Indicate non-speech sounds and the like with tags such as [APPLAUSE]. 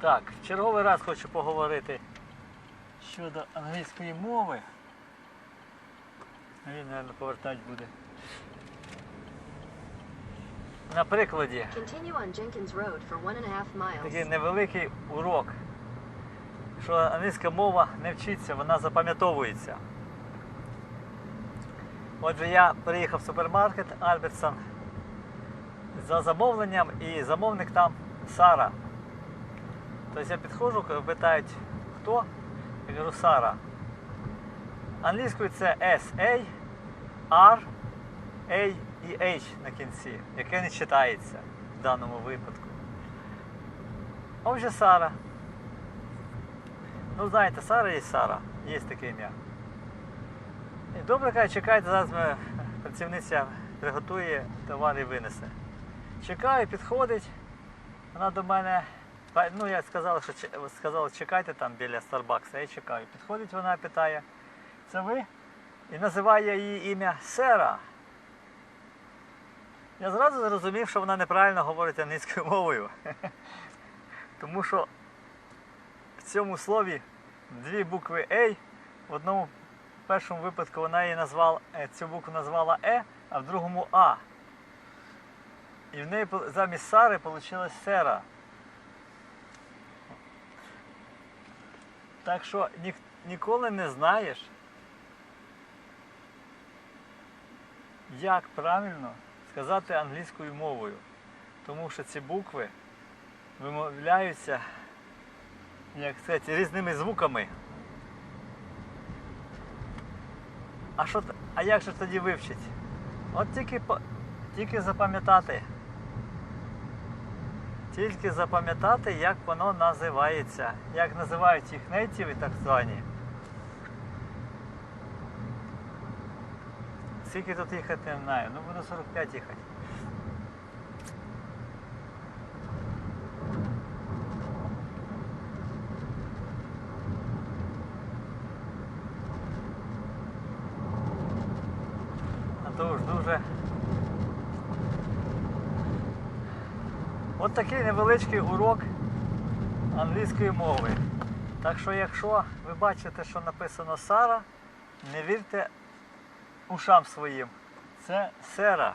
Так, в черговий раз хочу поговорити щодо англійської мови. Він, мабуть, повертати буде. На прикладі такий невеликий урок, що англійська мова не вчиться, вона запам'ятовується. Отже, я приїхав в супермаркет Альбертсон за замовленням і замовник там Сара. Тобто я підходжу, питають, хто? Я кажу Сара. Англійською це S-A, R, A і H на кінці, яке не читається в даному випадку. А вже Сара. Ну, знаєте, Сара є Сара, є таке ім'я. Добре каже, чекайте, зараз ми, працівниця приготує товар і винесе. Чекаю, підходить. Вона до мене. Ну, я сказала, що сказала, чекайте там біля Старбакса, я чекаю. Підходить вона питає, це ви? І називає її ім'я Сера. Я зразу зрозумів, що вона неправильно говорить англійською мовою. [LAUGHS] Тому що в цьому слові дві букви A, в одному в першому випадку вона її назвала, е, цю букву назвала Е, а в другому А. І в неї замість Сари вийшла Сера. Так що ні, ніколи не знаєш, як правильно сказати англійською мовою. Тому що ці букви вимовляються, як сказати, різними звуками. А що а як же тоді вивчить? От тільки тільки запам'ятати. Тільки запам'ятати, як воно називається. Як називають їх нейтіви, так звані. Скільки тут їхати, не знаю. Ну буду 45 їхати. А то ж дуже. От такий невеличкий урок англійської мови. Так що, якщо ви бачите, що написано Сара, не вірте ушам своїм. Це сера.